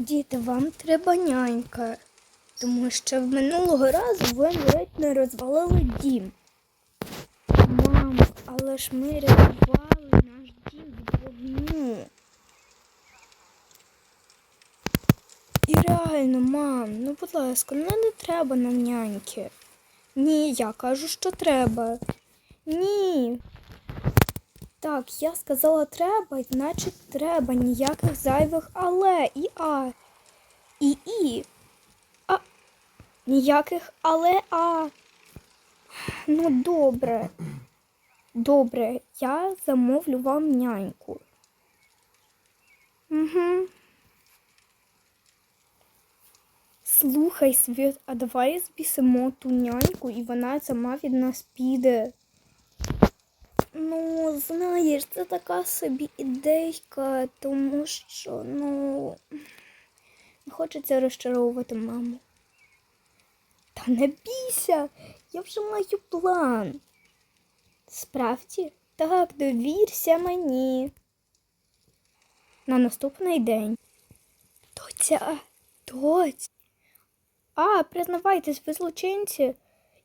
Діти, вам треба нянька, тому що в минулого разу ви ледь не розвалили дім. Мам, але ж ми рятували наш дім від вогню. І реально, мам, ну будь ласка, ну не треба нам няньки. Ні, я кажу, що треба. Ні. Так, я сказала треба, значить треба. Ніяких зайвих але і а. І і. А. Ніяких але а. Ну, добре. Добре, я замовлю вам няньку. Угу. Слухай, Світ, а давай збісимо ту няньку, і вона сама від нас піде. Ну, знаєш, це така собі ідейка, тому що, ну, не хочеться розчаровувати маму. Та не бійся, я вже маю план. Справді? Так, довірся мені. На наступний день. Доця, доць. А, признавайтесь, ви злочинці.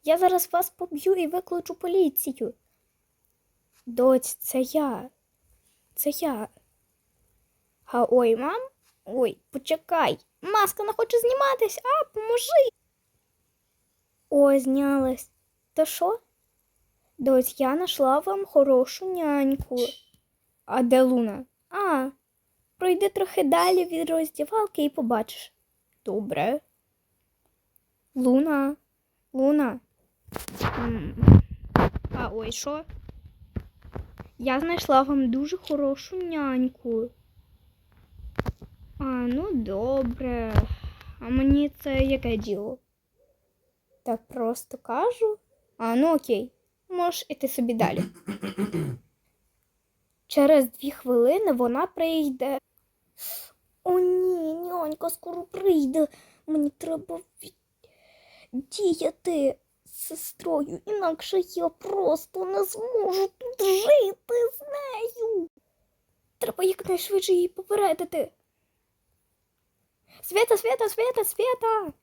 Я зараз вас поб'ю і викличу поліцію. Доць, це я. Це я. А ой, мам? Ой, почекай. Маска не хоче зніматись, а поможи. О, знялась. То що? Доць, я нашла вам хорошу няньку. А де Луна? А, пройди трохи далі від роздівалки і побачиш. Добре. Луна. Луна. А ой, що? Я знайшла вам дуже хорошу няньку. А, ну добре. А мені це яке діло? Так просто кажу. А, ну окей. Можеш іти собі далі. Через дві хвилини вона прийде. О, ні, нянька скоро прийде. Мені треба від... діяти з сестрою, інакше я просто не зможу тут жити з нею. Треба якнайшвидше її попередити. Свята, свята, свята, свята.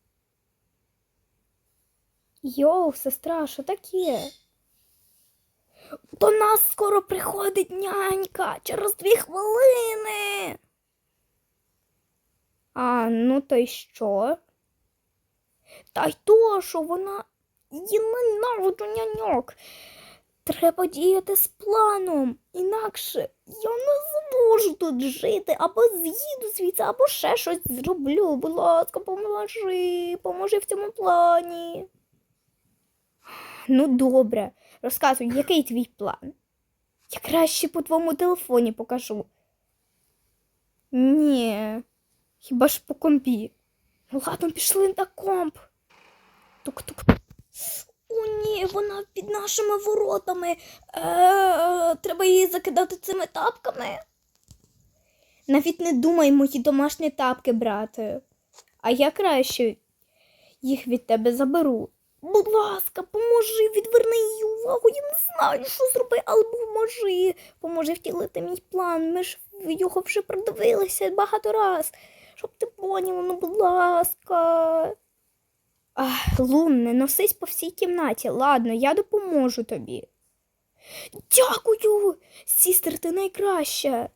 Йоу, сестра, що таке? До нас скоро приходить нянька через дві хвилини. А, ну то й що? Та й то, що вона її ненавиджу няньок. Треба діяти з планом, інакше я не зможу тут жити, або з'їду звідси, або ще щось зроблю. Будь ласка, поможи, поможи в цьому плані. Ну, добре, розказуй, який твій план? Я краще по твоєму телефоні покажу. Ні, хіба ж по компі. Ну ладно, пішли на комп. Тук-тук. О, ні, вона під нашими воротами. Е, треба її закидати цими тапками. Навіть не думай мої домашні тапки брати. А я краще їх від тебе заберу. Будь ласка, поможи, відверни її увагу. Я не знаю, що зроби, але поможи. Поможи втілити мій план. Ми ж його вже продивилися багато раз. Щоб ти поняла, ну будь ласка. Ах, Лун, не носись по всій кімнаті. Ладно, я допоможу тобі. Дякую, сістер, ти найкраща.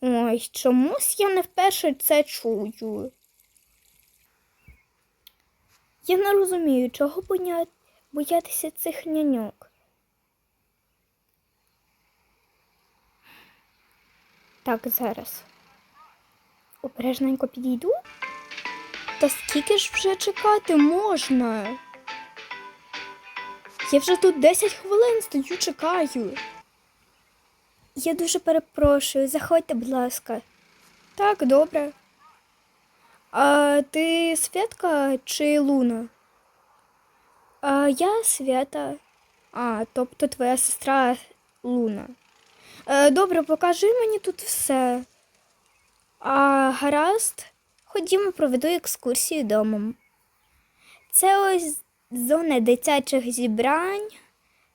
Ой, чомусь я не вперше це чую. Я не розумію, чого боятися цих няньок. Так, зараз. Обережненько підійду. Та скільки ж вже чекати можна? Я вже тут 10 хвилин стою, чекаю. Я дуже перепрошую, заходьте, будь ласка. Так, добре. А ти Святка чи Луна? А, я Свята. А, тобто твоя сестра Луна. Е, добре, покажи мені тут все. А, гаразд, ходімо, проведу екскурсію домом. Це ось зона дитячих зібрань.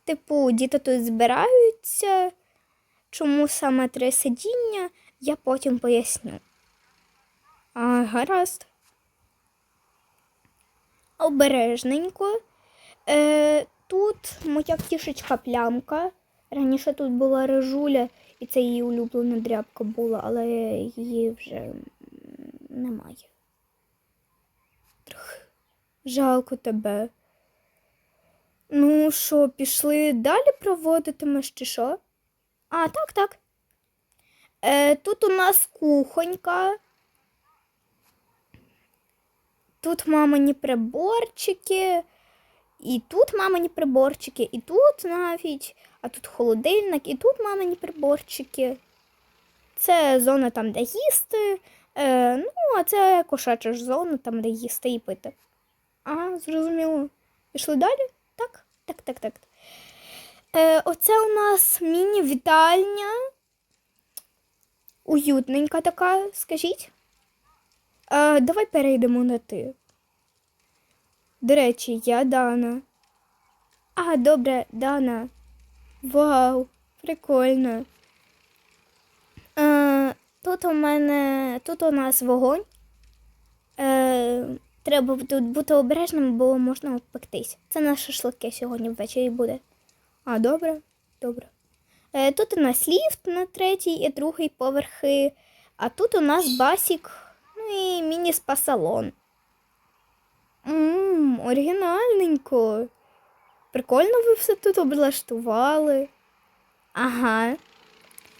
Типу, діти тут збираються. Чому саме три сидіння, я потім поясню. А, гаразд. Обережненько. Е, тут моя кішечка плямка. Раніше тут була режуля, і це її улюблена дрябка була, але її вже немає. Трохи жалко тебе. Ну що, пішли далі проводитимеш чи що? А, так, так. Е, тут у нас кухонька. Тут мамині приборчики, і тут мамині приборчики, і тут навіть, а тут холодильник, і тут мамині приборчики. Це зона там, де їсти. Е, ну, а це кошача ж зона, там, де їсти і пити. Ага, зрозуміло. Пішли далі? Так, так, так, так. Е, оце у нас міні-вітальня. Уютненька така, скажіть. Е, давай перейдемо на ти. До речі, я Дана. А, добре, Дана. Вау, прикольно. Тут у мене. Тут у нас вогонь. Е, треба тут бути обережним, бо можна обпектись. Це на шашлики сьогодні ввечері буде. А, добре, добре. Е, тут у нас ліфт на третій і другий поверхи. А тут у нас басік, ну і міні-спа-салон. Ммм, оригінальненько. Прикольно ви все тут облаштували. Ага.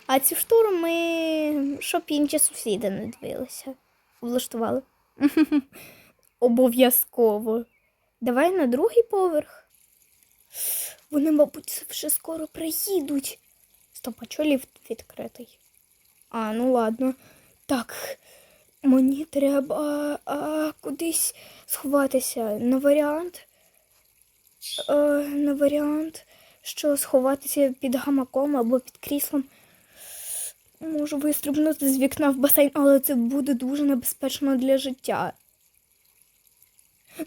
А цю штору ми, щоб інші сусіди не дивилися. Облаштували. Обов'язково. Давай на другий поверх. Вони, мабуть, вже скоро приїдуть. Стоп, а чого ліфт відкритий? А, ну ладно. Так, мені треба а, кудись сховатися. На варіант. А, на варіант, що сховатися під гамаком або під кріслом. Можу вистрибнути з вікна в басейн, але це буде дуже небезпечно для життя.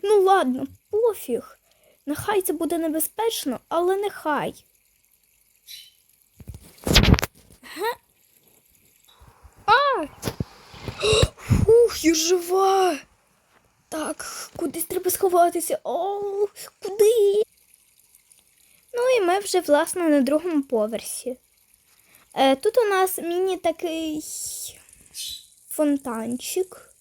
Ну ладно, пофіг. Нехай це буде небезпечно, але нехай. А! Ух, я жива. Так, кудись треба сховатися. О, куди? Ну і ми вже, власне, на другому поверсі. Е, тут у нас міні такий фонтанчик.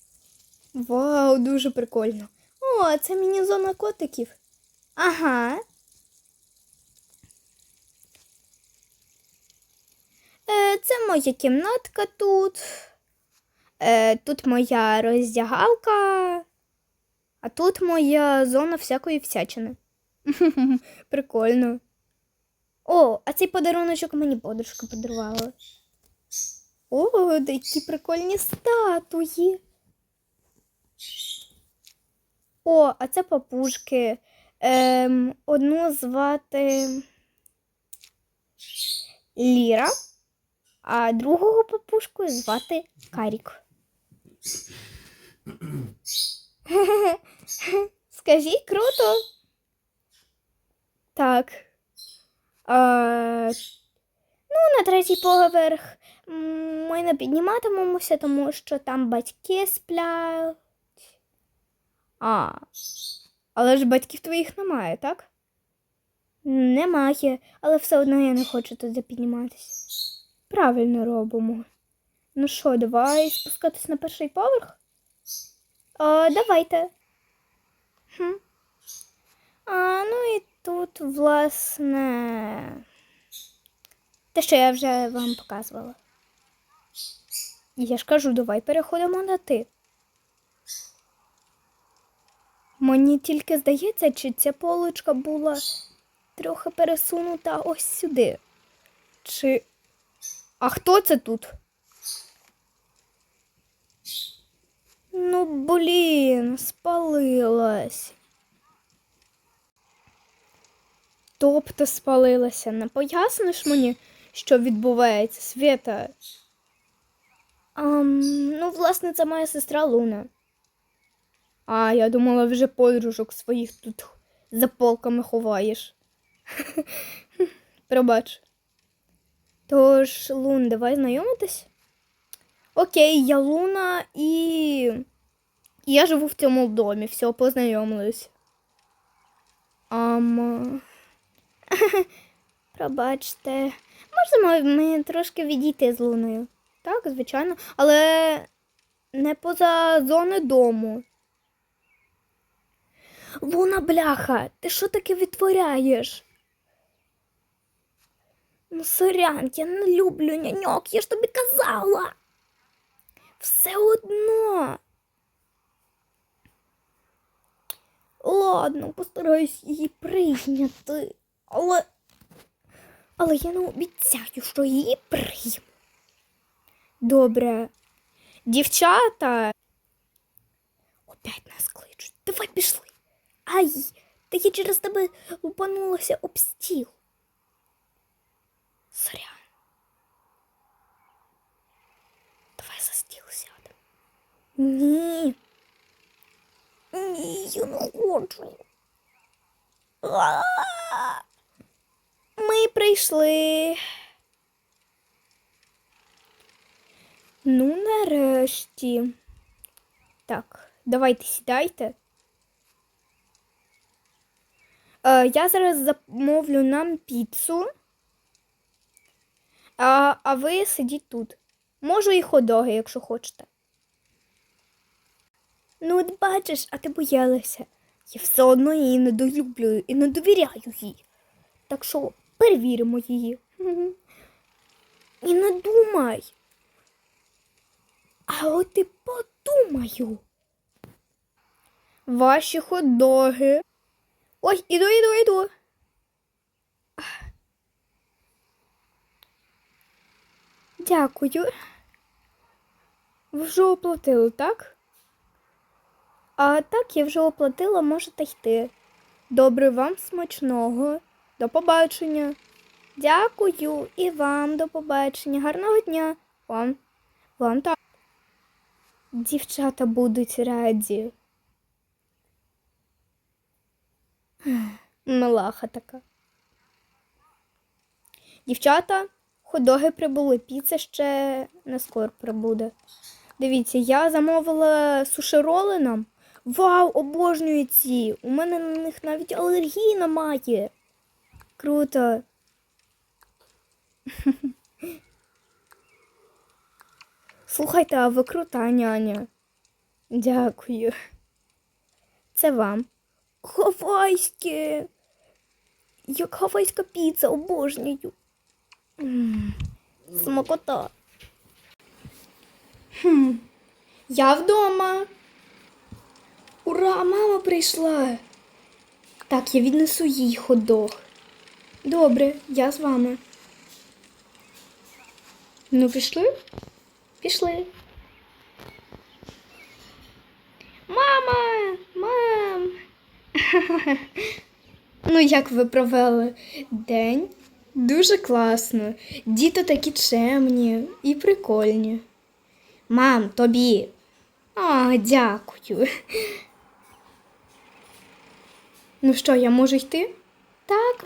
Вау, дуже прикольно. О, це міні-зона котиків. Ага. Е, це моя кімнатка тут. Е, тут моя роздягалка. А тут моя зона всякої всячини. Прикольно. О, а цей подаруночок мені подружка подарувала. О, які прикольні статуї. О, а це папушки. Ем, одну звати Ліра, а другого папушку звати Карік. Скажіть, круто. Так. Ну, на третій поверх ми не підніматимемося, тому що там батьки сплять. А. Але ж батьків твоїх немає, так? Немає, але все одно я не хочу туди підніматися. Правильно робимо. Ну що, давай спускатись на перший поверх? А, давайте. Хм. А, ну і тут, власне, те, що я вже вам показувала. Я ж кажу, давай переходимо на ти. Мені тільки здається, чи ця полочка була трохи пересунута ось сюди. Чи. А хто це тут? Ну, блін, спалилась. Тобто спалилася. Не поясниш мені, що відбувається, Свята? Ам, ну, власне, це моя сестра Луна. А, я думала, вже подружок своїх тут за полками ховаєш. Пробач. Тож, Лун, давай знайомитись. Окей, я Луна і. Я живу в цьому домі. Все, познайомились. Ам... Пробачте. Можемо ми трошки відійти з Луною. Так, звичайно. Але не поза зони дому. Луна, бляха, ти що таке відтворяєш? Ну, сорян, я не люблю няньок, я ж тобі казала. Все одно. Ладно, постараюсь її прийняти. Але. Але я не обіцяю, що її прийму. Добре. Дівчата. Опять нас кличуть. Давай пішли. Ай, та я через тебе лупанулася об стіл. Сорян. Давай за стіл сядемо. Ні. Ні, я не хочу. А! Прийшли. Ну, нарешті. Так, давайте сідайте. Е, я зараз замовлю нам піцу. А, а ви сидіть тут. Можу і ходоги, якщо хочете. Ну, от бачиш, а ти боялася. Я все одно її не долюблюю і не довіряю їй. Так що перевіримо її. І не думай. А от і подумаю. Ваші хот-доги. Ой, іду, іду, іду. Дякую. Ви вже оплатили, так? А так, я вже оплатила, можете йти. Добре вам смачного. До побачення. Дякую і вам до побачення. Гарного дня. Вам. Вам так. Дівчата будуть раді. Милаха така. Дівчата, ходоги прибули, піца ще не скоро прибуде. Дивіться, я замовила суші-роли нам. Вау, обожнюю ці. У мене на них навіть алергії немає. Круто. Слухайте, а ви крута, няня. Дякую. Це вам. Хавайське. Як хавайська піца, обожнюю. М, Смакота. Хм. Я вдома. Ура, мама прийшла. Так, я віднесу їй ходох. Добре, я з вами. Ну, пішли? Пішли. Мама! Мам! ну, як ви провели день? Дуже класно. Діти такі чемні і прикольні. Мам, тобі. А, дякую. Ну що, я можу йти? Так.